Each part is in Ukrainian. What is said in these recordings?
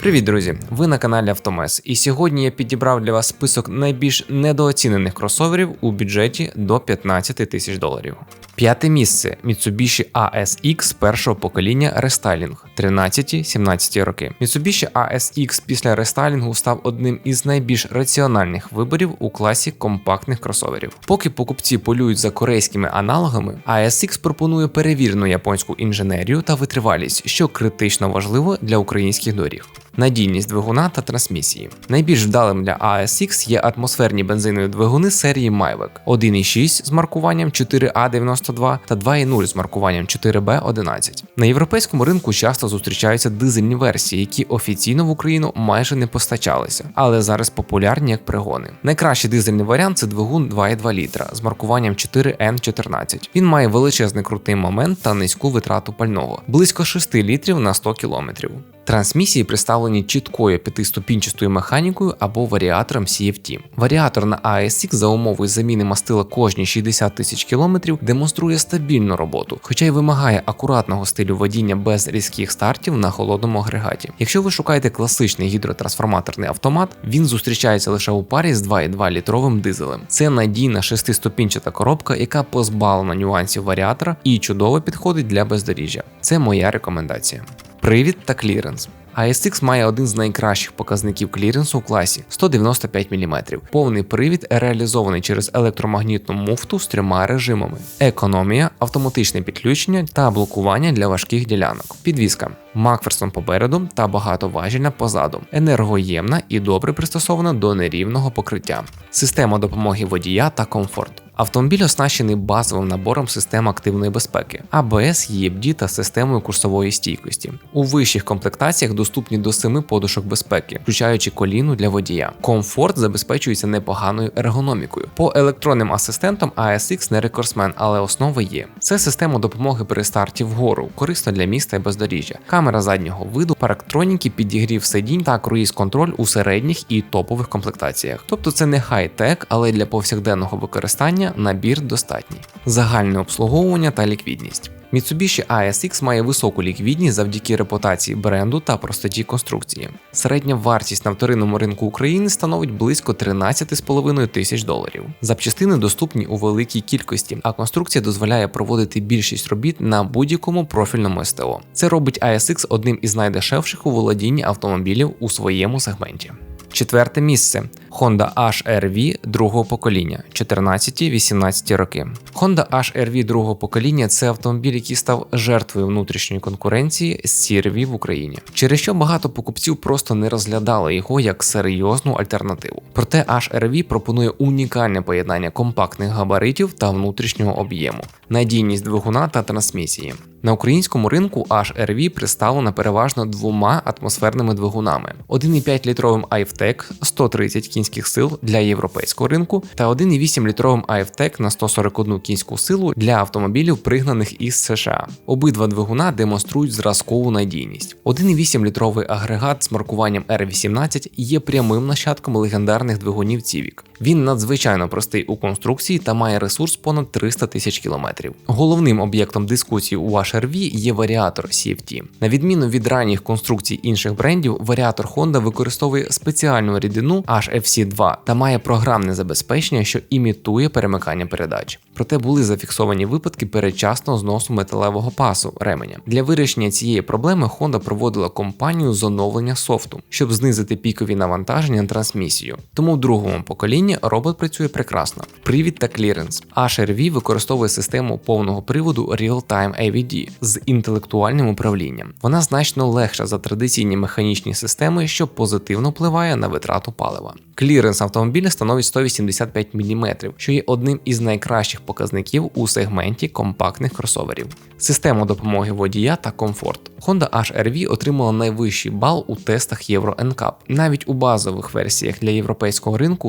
Привіт, друзі! Ви на каналі Автомес, і сьогодні я підібрав для вас список найбільш недооцінених кросоверів у бюджеті до 15 тисяч доларів. П'яте місце Mitsubishi ASX першого покоління рестайлінг 13-17 роки. Mitsubishi ASX після рестайлінгу став одним із найбільш раціональних виборів у класі компактних кросоверів. Поки покупці полюють за корейськими аналогами, ASX пропонує перевірену японську інженерію та витривалість, що критично важливо для українських доріг. Надійність двигуна та трансмісії. Найбільш вдалим для ASX є атмосферні бензинові двигуни серії Mavic 1.6 з маркуванням 4A92 та 2.0 з маркуванням 4B11. На європейському ринку часто зустрічаються дизельні версії, які офіційно в Україну майже не постачалися, але зараз популярні як пригони. Найкращий дизельний варіант це двигун 2,2 літра з маркуванням 4N14. Він має величезний крутий момент та низьку витрату пального близько 6 літрів на 100 кілометрів. Трансмісії представлені чіткою п'ятиступінчастою механікою або варіатором CFT. Варіатор на ASX за умовою заміни мастила кожні 60 тисяч кілометрів демонструє стабільну роботу, хоча й вимагає акуратного стилю водіння без різких стартів на холодному агрегаті. Якщо ви шукаєте класичний гідротрансформаторний автомат, він зустрічається лише у парі з 2,2 літровим дизелем. Це надійна шестиступінчата коробка, яка позбавлена нюансів варіатора і чудово підходить для бездоріжжя. Це моя рекомендація. Привід та кліренс. ASX має один з найкращих показників кліренсу у класі 195 мм. Повний привід реалізований через електромагнітну муфту з трьома режимами: економія, автоматичне підключення та блокування для важких ділянок. Підвізка. Макферсон попереду та багатоважільна позаду, енергоємна і добре пристосована до нерівного покриття, система допомоги водія та комфорт. Автомобіль оснащений базовим набором систем активної безпеки, АБС, EBD та системою курсової стійкості. У вищих комплектаціях доступні до 7 подушок безпеки, включаючи коліну для водія. Комфорт забезпечується непоганою ергономікою. По електронним асистентам ASX не рекордсмен, але основи є. Це система допомоги при старті вгору, корисна для міста і бездоріжжя. Камера заднього виду, парктроніки, підігрів сидінь та круїз-контроль у середніх і топових комплектаціях. Тобто це не хай-тек, але для повсякденного використання набір достатній, загальне обслуговування та ліквідність. Mitsubishi ASX має високу ліквідність завдяки репутації бренду та простоті конструкції. Середня вартість на вторинному ринку України становить близько 13,5 тисяч доларів. Запчастини доступні у великій кількості, а конструкція дозволяє проводити більшість робіт на будь-якому профільному СТО. Це робить ASX одним із найдешевших у володінні автомобілів у своєму сегменті. Четверте місце Honda HR-V другого покоління 14-18 роки. Honda HR-V другого покоління це автомобіль, який став жертвою внутрішньої конкуренції з CR-V в Україні, через що багато покупців просто не розглядали його як серйозну альтернативу. Проте HR-V пропонує унікальне поєднання компактних габаритів та внутрішнього об'єму, надійність двигуна та трансмісії. На українському ринку HRV представлена переважно двома атмосферними двигунами: 1,5 літровим iFTEC 130 кінських сил для європейського ринку та 1,8 літровим iFTEC на 141 кінську силу для автомобілів, пригнаних із США. Обидва двигуна демонструють зразкову надійність. 1,8 літровий агрегат з маркуванням R18 є прямим нащадком легендарних двигунів Civic. Він надзвичайно простий у конструкції та має ресурс понад 300 тисяч кілометрів. Головним об'єктом дискусії у HRV є варіатор CFT. На відміну від ранніх конструкцій інших брендів, варіатор Honda використовує спеціальну рідину HFC2 та має програмне забезпечення, що імітує перемикання передач. Проте були зафіксовані випадки передчасного зносу металевого пасу ременя. Для вирішення цієї проблеми Honda проводила компанію з оновлення софту, щоб знизити пікові навантаження на трансмісію. Тому в другому поколінні робот працює прекрасно. Привід та кліренс. HRV використовує систему повного приводу Real-Time AVD з інтелектуальним управлінням. Вона значно легша за традиційні механічні системи, що позитивно впливає на витрату палива. Кліренс автомобіля становить 185 мм, що є одним із найкращих показників у сегменті компактних кросоверів. Система допомоги водія та комфорт. Honda HR-V отримала найвищий бал у тестах Euro NCAP. Навіть у базових версіях для європейського ринку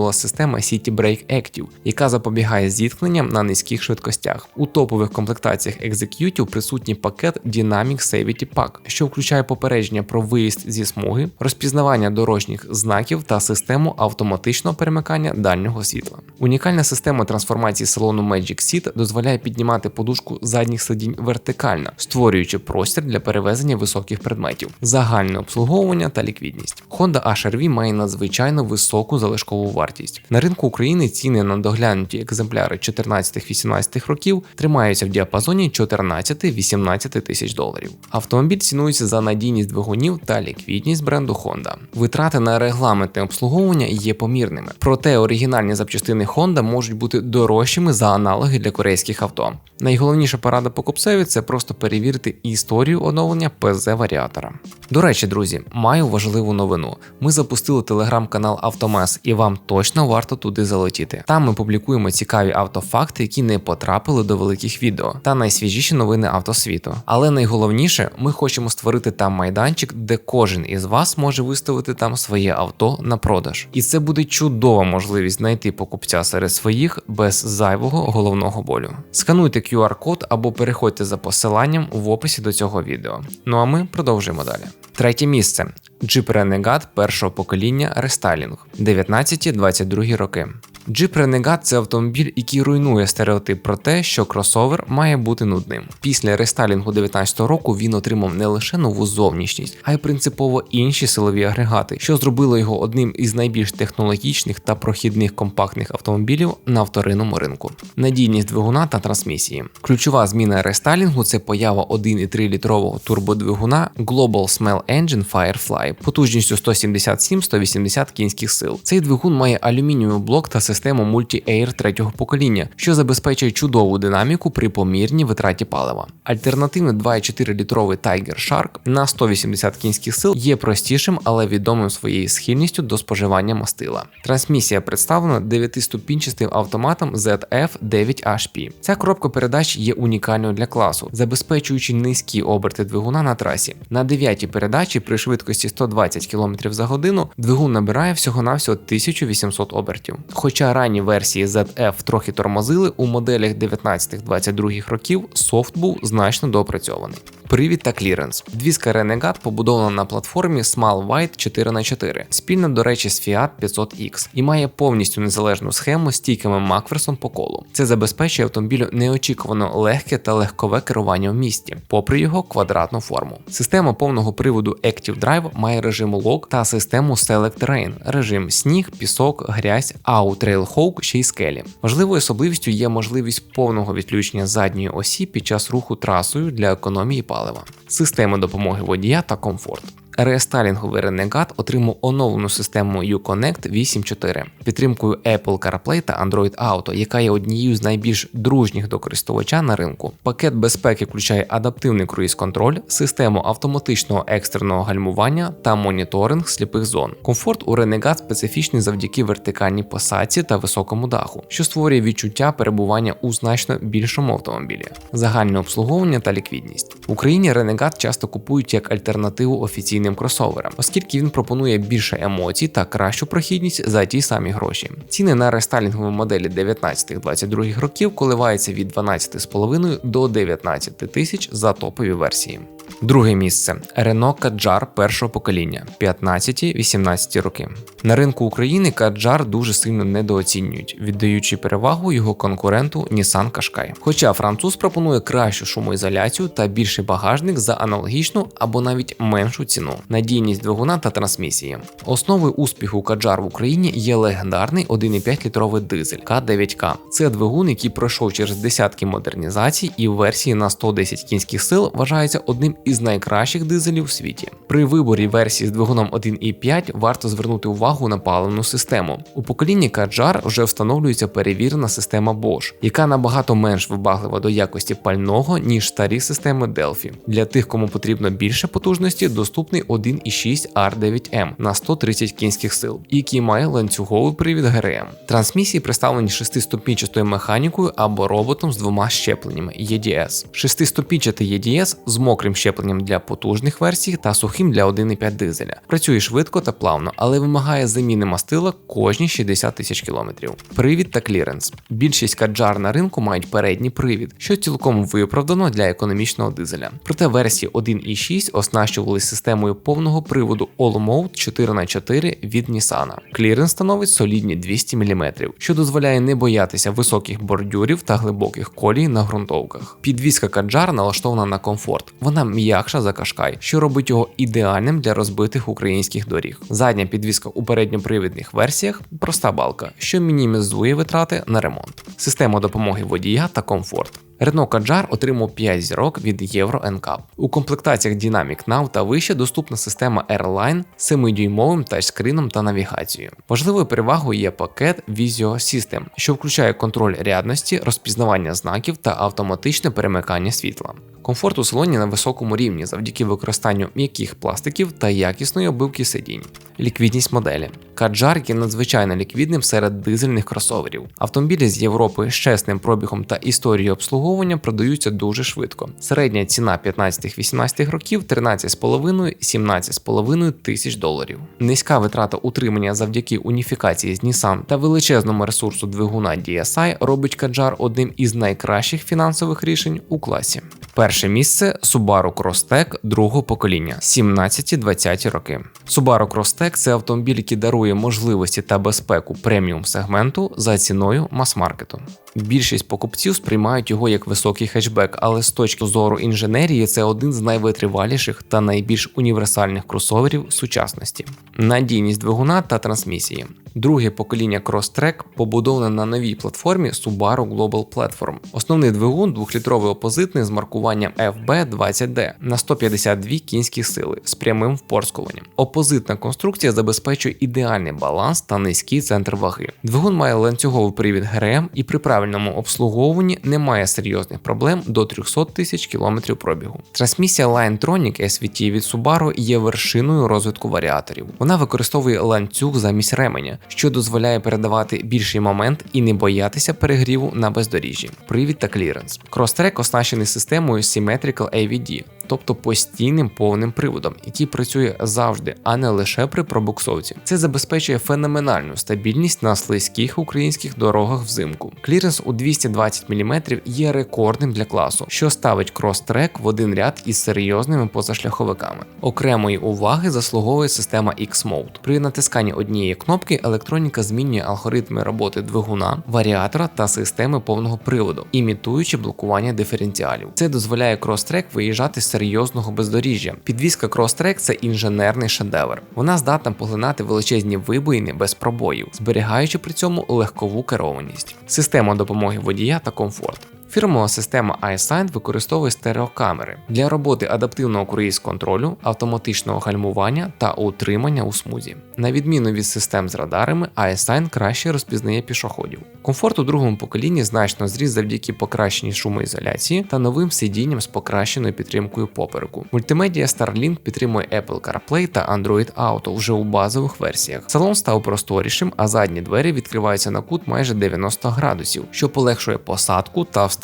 встановлювала система City Brake Active, яка запобігає зіткненням на низьких швидкостях. У топових комплектаціях Executive присутній пакет Dynamic Safety Pack, що включає попередження про виїзд зі смуги, розпізнавання дорожніх знаків та систему автоматичного перемикання дальнього світла. Унікальна система трансформації салону Magic Seat дозволяє піднімати подушку задніх сидінь вертикально, створюючи простір для перевезення високих предметів, загальне обслуговування та ліквідність. Honda HR-V має надзвичайно високу залишкову вартість. На ринку України ціни на доглянуті екземпляри 14-18 років тримаються в діапазоні 14-18 тисяч доларів. Автомобіль цінується за надійність двигунів та ліквідність бренду Honda. Витрати на регламентне обслуговування є помірними, проте оригінальні запчастини Honda можуть бути дорожчими за аналоги для корейських авто. Найголовніша порада покупцеві це просто перевірити історію оновлення ПЗ варіатора. До речі, друзі, маю важливу новину. Ми запустили телеграм-канал Автомес, і вам точно варто туди залетіти. Там ми публікуємо цікаві автофакти, які не потрапили до великих відео, та найсвіжіші новини автосвіту. Але найголовніше, ми хочемо створити там майданчик, де кожен із вас може виставити там своє авто на продаж. І це буде чудова можливість знайти покупця серед своїх без зайвого головного болю. Скануйте QR-код або переходьте за посиланням в описі до цього відео. Ну а ми продовжуємо далі. Третє місце. Jeep Renegade першого покоління рестайлінг 19-22 роки. Jeep Renegade – це автомобіль, який руйнує стереотип про те, що кросовер має бути нудним. Після рестайлінгу 19 року він отримав не лише нову зовнішність, а й принципово інші силові агрегати, що зробило його одним із найбільш технологічних та прохідних компактних автомобілів на вторинному ринку. Надійність двигуна та трансмісії. Ключова зміна рестайлінгу це поява 1,3 літрового турбодвигуна Global Smell Engine Firefly потужністю 177-180 кінських сил. Цей двигун має алюмінієвий блок та систему Multi-Air третього покоління, що забезпечує чудову динаміку при помірній витраті палива. Альтернативний 2,4 літровий Tiger Shark на 180 кінських сил є простішим, але відомим своєю схильністю до споживання мастила. Трансмісія представлена 9-ступінчастим автоматом ZF9HP. Ця коробка передач є унікальною для класу, забезпечуючи низькі оберти двигуна на трасі. На 9-й передачі при швидкості 120 км за годину двигун набирає всього-навсього 1800 обертів. Хоча ранні версії ZF трохи тормозили, у моделях 19-22 років софт був значно доопрацьований. Привід та кліренс. Двізка Renegade побудована на платформі Small White 4х4, спільно, до речі, з Fiat 500X, і має повністю незалежну схему з стійками Макферсон по колу. Це забезпечує автомобілю неочікувано легке та легкове керування в місті, попри його квадратну форму. Система повного приводу Active Drive має режим лог та систему Select Terrain, режим сніг, пісок, грязь, а у Trailhawk ще й скелі. Важливою особливістю є можливість повного відключення задньої осі під час руху трасою для економії палива палива, системи допомоги водія та комфорт. Рестайлінговий Renegade отримав оновлену систему Uconnect 8.4 підтримкою Apple CarPlay та Android Auto, яка є однією з найбільш дружніх до користувача на ринку. Пакет безпеки включає адаптивний круїз-контроль, систему автоматичного екстреного гальмування та моніторинг сліпих зон. Комфорт у Renegade специфічний завдяки вертикальній посадці та високому даху, що створює відчуття перебування у значно більшому автомобілі, загальне обслуговування та ліквідність. В Україні Renegade часто купують як альтернативу офіційним спортивним кросоверам, оскільки він пропонує більше емоцій та кращу прохідність за ті самі гроші. Ціни на рестайлінгові моделі 19-22 років коливаються від 12,5 до 19 тисяч за топові версії. Друге місце Renault Kadjar першого покоління 15-18 роки. На ринку України Kadjar дуже сильно недооцінюють, віддаючи перевагу його конкуренту Nissan Qashqai. Хоча француз пропонує кращу шумоізоляцію та більший багажник за аналогічну або навіть меншу ціну, надійність двигуна та трансмісії. Основою успіху Kadjar в Україні є легендарний 1,5 літровий дизель К9К. Це двигун, який пройшов через десятки модернізацій і в версії на 110 кінських сил вважається одним із найкращих дизелів у світі. При виборі версії з двигуном 1.5 варто звернути увагу на паливну систему. У поколінні Kadjar вже встановлюється перевірена система Bosch, яка набагато менш вибаглива до якості пального, ніж старі системи Delphi. Для тих, кому потрібно більше потужності, доступний 1.6 R9M на 130 кінських сил, який має ланцюговий привід ГРМ. Трансмісії представлені шестиступінчастою механікою або роботом з двома щепленнями EDS. Шестиступінчатий EDS з мокрим щепленням щепленням для потужних версій та сухим для 1,5 дизеля. Працює швидко та плавно, але вимагає заміни мастила кожні 60 тисяч кілометрів. Привід та кліренс. Більшість каджар на ринку мають передній привід, що цілком виправдано для економічного дизеля. Проте версії 1.6 оснащували системою повного приводу All Mode 4х4 від Nissan. Кліренс становить солідні 200 мм, що дозволяє не боятися високих бордюрів та глибоких колій на ґрунтовках. Підвізка каджар налаштована на комфорт. Вона м'якша за кашкай, що робить його ідеальним для розбитих українських доріг. Задня підвізка у передньопривідних версіях проста балка, що мінімізує витрати на ремонт. Система допомоги водія та комфорт. Renault Kadjar отримав 5 зірок від Euro NCAP. У комплектаціях Dynamic Now та вище доступна система Airline з 7-дюймовим тачскріном та навігацією. Важливою перевагою є пакет Visio System, що включає контроль рядності, розпізнавання знаків та автоматичне перемикання світла. Комфорт у салоні на високому рівні завдяки використанню м'яких пластиків та якісної обивки сидінь. Ліквідність моделі. Каджар є надзвичайно ліквідним серед дизельних кросоверів. Автомобілі з Європи з чесним пробігом та історією обслуговування продаються дуже швидко. Середня ціна 15-18 років 13,5-17,5 тисяч доларів. Низька витрата утримання завдяки уніфікації з Nissan та величезному ресурсу двигуна DSI робить Каджар одним із найкращих фінансових рішень у класі. Перше місце Subaru Crosstech другого покоління 17-20 роки. Subaru Crosstech – це автомобіль, який дарує можливості та безпеку преміум сегменту за ціною мас-маркету. Більшість покупців сприймають його як високий хетчбек, але з точки зору інженерії це один з найвитриваліших та найбільш універсальних кросоверів сучасності. Надійність двигуна та трансмісії. Друге покоління Crosstrek побудоване на новій платформі Subaru Global Platform. Основний двигун двохлітровий опозитний з маркуванням FB20D на 152 кінські сили з прямим впорскуванням. Опозитна конструкція забезпечує ідеальний баланс та низький центр ваги. Двигун має ланцюговий привід ГРМ і при правильному обслуговуванні немає серйозних проблем до 300 тисяч кілометрів пробігу. Трансмісія Linetronic SVT від Subaru є вершиною розвитку варіаторів. Вона використовує ланцюг замість ременя, що дозволяє передавати більший момент і не боятися перегріву на бездоріжжі. Привід та кліренс. Crosstrek оснащений системою Symmetrical AVD, тобто постійним повним приводом, який працює завжди, а не лише при пробуксовці. Це забезпечує феноменальну стабільність на слизьких українських дорогах взимку. Кліренс у 220 мм є рекордним для класу, що ставить крос-трек в один ряд із серйозними позашляховиками. Окремої уваги заслуговує система X-Mode. При натисканні однієї кнопки електроніка змінює алгоритми роботи двигуна, варіатора та системи повного приводу, імітуючи блокування диференціалів. Це дозволяє крос-трек виїжджати з серйозного бездоріжжя. Підвізка Crosstrek – це інженерний шедевр. Вона здатна поглинати величезні вибоїни без пробоїв, зберігаючи при цьому легкову керованість, система допомоги водія та комфорт. Фірмова система iSign використовує стереокамери для роботи адаптивного круїз контролю, автоматичного гальмування та утримання у смузі. На відміну від систем з радарами, iSign краще розпізнає пішоходів. Комфорт у другому поколінні значно зріс завдяки покращеній шумоізоляції та новим сидінням з покращеною підтримкою попереку. Мультимедіа Starlink підтримує Apple CarPlay та Android Auto вже у базових версіях. Салон став просторішим, а задні двері відкриваються на кут майже 90 градусів, що полегшує посадку та встановлення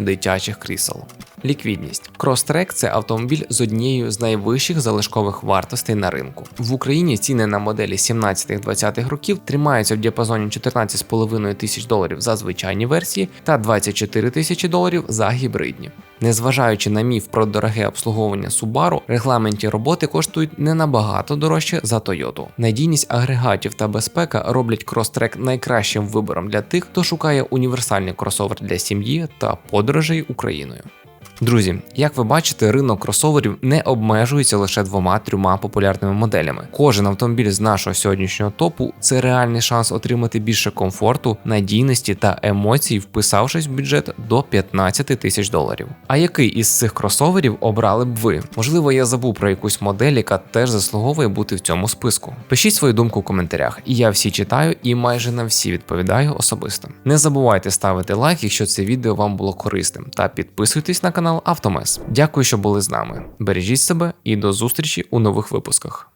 дитячих крісел. Ліквідність. Crosstrek – це автомобіль з однією з найвищих залишкових вартостей на ринку. В Україні ціни на моделі 17-20 років тримаються в діапазоні 14,5 тисяч доларів за звичайні версії та 24 тисячі доларів за гібридні. Незважаючи на міф про дороге обслуговування Subaru, регламенті роботи коштують не набагато дорожче за Toyota. Надійність агрегатів та безпека роблять Crosstrek найкращим вибором для тих, хто шукає універсальний кросовер для сім'ї та подорожей Україною. Друзі, як ви бачите, ринок кросоверів не обмежується лише двома-трьома популярними моделями. Кожен автомобіль з нашого сьогоднішнього топу це реальний шанс отримати більше комфорту, надійності та емоцій, вписавшись в бюджет до 15 тисяч доларів. А який із цих кросоверів обрали б ви? Можливо, я забув про якусь модель, яка теж заслуговує бути в цьому списку. Пишіть свою думку в коментарях, і я всі читаю і майже на всі відповідаю особисто. Не забувайте ставити лайк, якщо це відео вам було корисним, та підписуйтесь на канал канал Автомес. Дякую, що були з нами. Бережіть себе і до зустрічі у нових випусках.